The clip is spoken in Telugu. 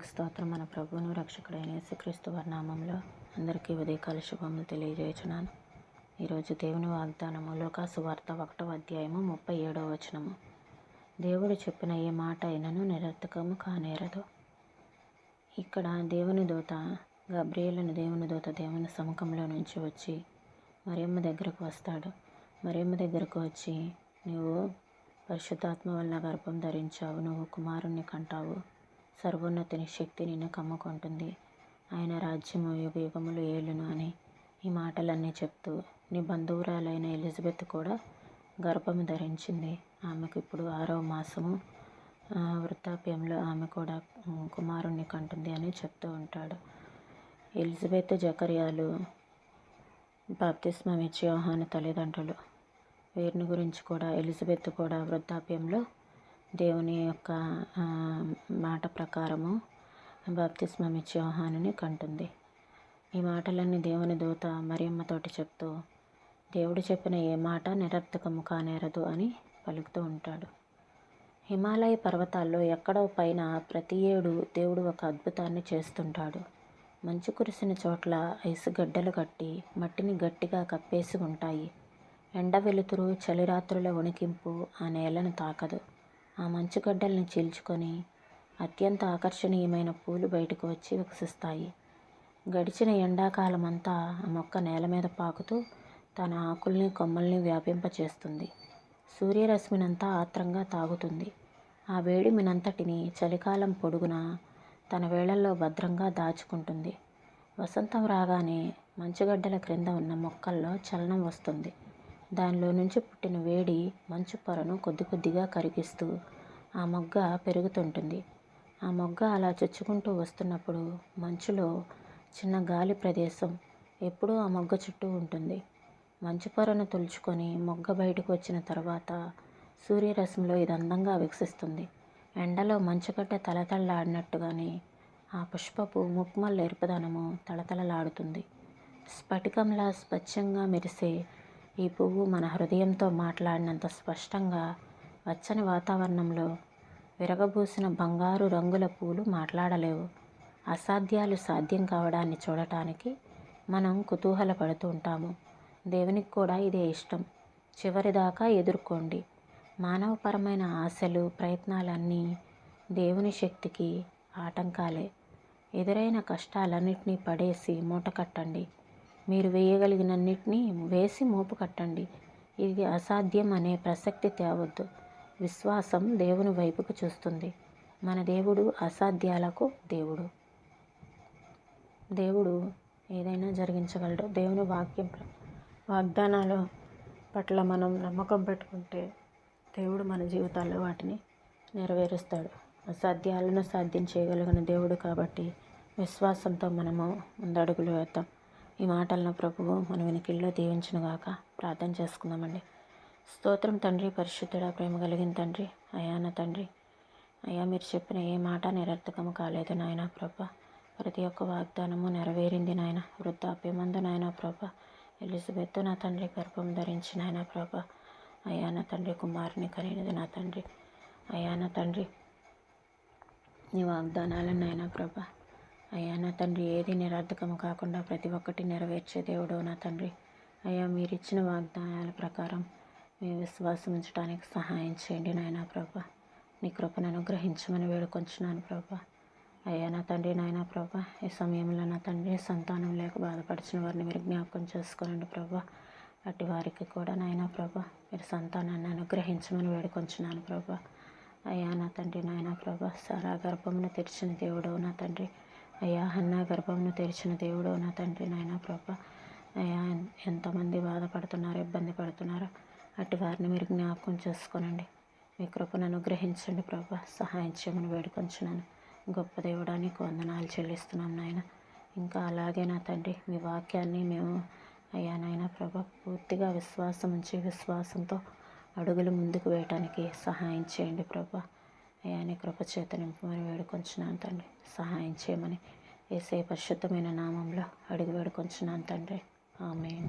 దేనికి స్తోత్రం. మన ప్రభువును రక్షకుడైన యేసుక్రీస్తు వర్ణామంలో అందరికీ ఉదయకాల శుభములు తెలియజేయుచున్నాను. ఈరోజు దేవుని వాగ్దానము లోకాసు వార్త ఒకటో అధ్యాయము ముప్పై ఏడవ వచనము. దేవుడు చెప్పిన ఏ మాట అయినను నిరర్థకము కానేరదు. ఇక్కడ దేవుని దూత గబ్రియేలును దేవుని దూత దేవుని సముఖంలో నుంచి వచ్చి మరియమ్మ దగ్గరకు వస్తాడు. మరియమ్మ దగ్గరకు వచ్చి నువ్వు పరిశుద్ధాత్మ వల్ల గర్భం ధరించావు నువ్వు కుమారుణ్ణి కంటావు. సర్వోన్నతిని శక్తి నిన్ను కమ్ముకుంటుంది. ఆయన రాజ్యము యుగ యుగములు ఏలును అని ఈ మాటలన్నీ చెప్తూ నీ బంధువురాలైన ఎలిజబెత్ కూడా గర్భము ధరించింది. ఆమెకు ఇప్పుడు ఆరవ మాసము. వృద్ధాప్యంలో ఆమె కూడా కుమారుణ్ణి కంటుంది అని చెప్తూ ఉంటాడు. ఎలిజబెత్ జకర్యాలు బాప్తిస్మం ఇచ్చే యోహాను తల్లిదండ్రులు. వీరిని గురించి కూడా ఎలిజబెత్ కూడా వృద్ధాప్యంలో దేవుని యొక్క మాట ప్రకారము బాప్తిస్మం ఇచ్చే యోహానుని కంటుంది. ఈ మాటలన్నీ దేవుని దూత మరియమ్మతోటి చెప్తూ దేవుడు చెప్పిన ఏ మాట నిరర్థకము కానేరదు అని పలుకుతూ ఉంటాడు. హిమాలయ పర్వతాల్లో ఎక్కడో పైన ప్రతి ఏడు దేవుడు ఒక అద్భుతాన్ని చేస్తుంటాడు. మంచు కురిసిన చోట్ల ఐసు గడ్డలు కట్టి మట్టిని గట్టిగా కప్పేసి ఉంటాయి. ఎండ వెలుతురు చలిరాత్రుల వణికింపు ఆ నేలను తాకదు. ఆ మంచుగడ్డల్ని చీల్చుకొని అత్యంత ఆకర్షణీయమైన పూలు బయటకు వచ్చి వికసిస్తాయి గడిచిన ఎండాకాలం అంతా ఆ మొక్క నేల మీద పాకుతూ తన ఆకుల్ని కొమ్మల్ని వ్యాపింపచేస్తుంది. సూర్యరశ్మినంతా ఆత్రంగా తాగుతుంది. ఆ వేడిమినంతటిని చలికాలం పొడుగునా తన వేళల్లో భద్రంగా దాచుకుంటుంది. వసంతం రాగానే మంచుగడ్డల క్రింద ఉన్న మొక్కల్లో చలనం వస్తుంది. దానిలో నుంచి పుట్టిన వేడి మంచు పొరను కొద్ది కొద్దిగా కరిగిస్తూ ఆ మొగ్గ పెరుగుతుంటుంది. ఆ మొగ్గ అలా చొచ్చుకుంటూ వస్తున్నప్పుడు మంచులో చిన్న గాలి ప్రదేశం ఎప్పుడూ ఆ మొగ్గ చుట్టూ ఉంటుంది. మంచు పొరను తులుచుకొని మొగ్గ బయటకు వచ్చిన తర్వాత సూర్యరశ్మిలో ఇది అందంగా వికసిస్తుంది ఎండలో మంచుగడ్డ తలతళ్ళాడినట్టుగానే ఆ పుష్పపు ముక్మల్ ఎరుపుదనము తళతళలాడుతుంది. స్ఫటికంలా స్వచ్ఛంగా మెరిసే ఈ పువ్వు మన హృదయంతో మాట్లాడినంత స్పష్టంగా వచ్చని వాతావరణంలో విరగబూసిన బంగారు రంగుల పూలు మాట్లాడలేవు. అసాధ్యాలు సాధ్యం కావడాన్ని చూడటానికి మనం కుతూహలపడుతూ ఉంటాము. దేవునికి కూడా ఇదే ఇష్టం. చివరిదాకా ఎదుర్కోండి. మానవపరమైన ఆశలు ప్రయత్నాలన్నీ దేవుని శక్తికి ఆటంకాలే. ఎదురైన కష్టాలన్నింటినీ పడేసి మూటకట్టండి. మీరు వేయగలిగినన్నిటినీ వేసి మోపు కట్టండి. ఇది అసాధ్యం అనే ప్రసక్తి తేవద్దు. విశ్వాసం దేవుని వైపుకు చూస్తుంది. మన దేవుడు అసాధ్యాలకు దేవుడు. దేవుడు ఏదైనా జరిగించగలడు. దేవుని వాక్యం వాగ్దానాల పట్ల మనం నమ్మకం పెట్టుకుంటే దేవుడు మన జీవితాల్లో వాటిని నెరవేరుస్తాడు. అసాధ్యాలను సాధ్యం చేయగలిగిన దేవుడు కాబట్టి విశ్వాసంతో మనము ముందడుగులు వేద్దాం. ఈ మాటలను ప్రభువు మన వెనుకల్లో దీవించునుగాక ప్రార్థన చేసుకుందామండి. స్తోత్రం తండ్రి పరిశుద్ధుడా ప్రేమ కలిగిన తండ్రి అయాన తండ్రి. అయ్యా మీరు చెప్పిన ఏ మాట నిరర్థకము కాలేదు నాయన ప్రభ. ప్రతి ఒక్క వాగ్దానము నెరవేరింది నాయన. వృద్ధాప్యమందు నాయన ప్రభ. ఎలిజబెత్ నా తండ్రి గర్భం ధరించి నాయన ప్రభ. అయ్యా తండ్రి కుమారుని కలిగినది నా తండ్రి. అయ్యా తండ్రి నీ వాగ్దానాలను నాయన ప్రభ. అయ్యా నా తండ్రి ఏది నిరర్థకము కాకుండా ప్రతి ఒక్కటి నెరవేర్చే దేవుడు నా తండ్రి. అయ్యా మీరు ఇచ్చిన వాగ్దానాల ప్రకారం మీ విశ్వాసం ఉంచడానికి సహాయం చేయండి నాయన ప్రభ. నీ కృపను అనుగ్రహించమని వేడుకొంచున్నాను ప్రభా. అయ్యా నా తండ్రి నాయన ప్రభా ఈ సమయంలో నా తండ్రి సంతానం లేక బాధపడిచిన వారిని మీరు జ్ఞాపకం చేసుకోనండి ప్రభా. అటు వారికి కూడా నాయన ప్రభా మీరు సంతానాన్ని అనుగ్రహించమని వేడుకొంచున్నాను ప్రభా. అయ్యా నా తండ్రి నాయన ప్రభా సారా గర్భమును తెరిచిన దేవుడు నా తండ్రి. అయ్యా అన్న గర్భంను తెరిచిన దేవుడు నా తండ్రి నాయన ప్రభ. అయ్యా ఎంతమంది బాధపడుతున్నారు ఇబ్బంది పడుతున్నారు అటు వారిని మీరు జ్ఞాపకం చేసుకోనండి. మీ కృపను అనుగ్రహించండి ప్రభా. సహాయం చేయమని వేడుకొంచున్నాను. గొప్ప దేవుడానికి వందనాలు చెల్లిస్తున్నాం నాయన. ఇంకా అలాగే నా తండ్రి మీ వాక్యాన్ని మేము అయ్యా నాయన ప్రభా పూర్తిగా విశ్వాసం ఉంచి విశ్వాసంతో అడుగులు ముందుకు వేయటానికి సహాయం చేయండి ప్రభా. అయ్యా కృపచేత నింపమని వేడుకొంచున్నాను తండ్రి. సహాయం చేయమని ఏసే పరిశుద్ధమైన నామంలో అడిగి వేడుకొంచున్నాను తండ్రి. ఆమె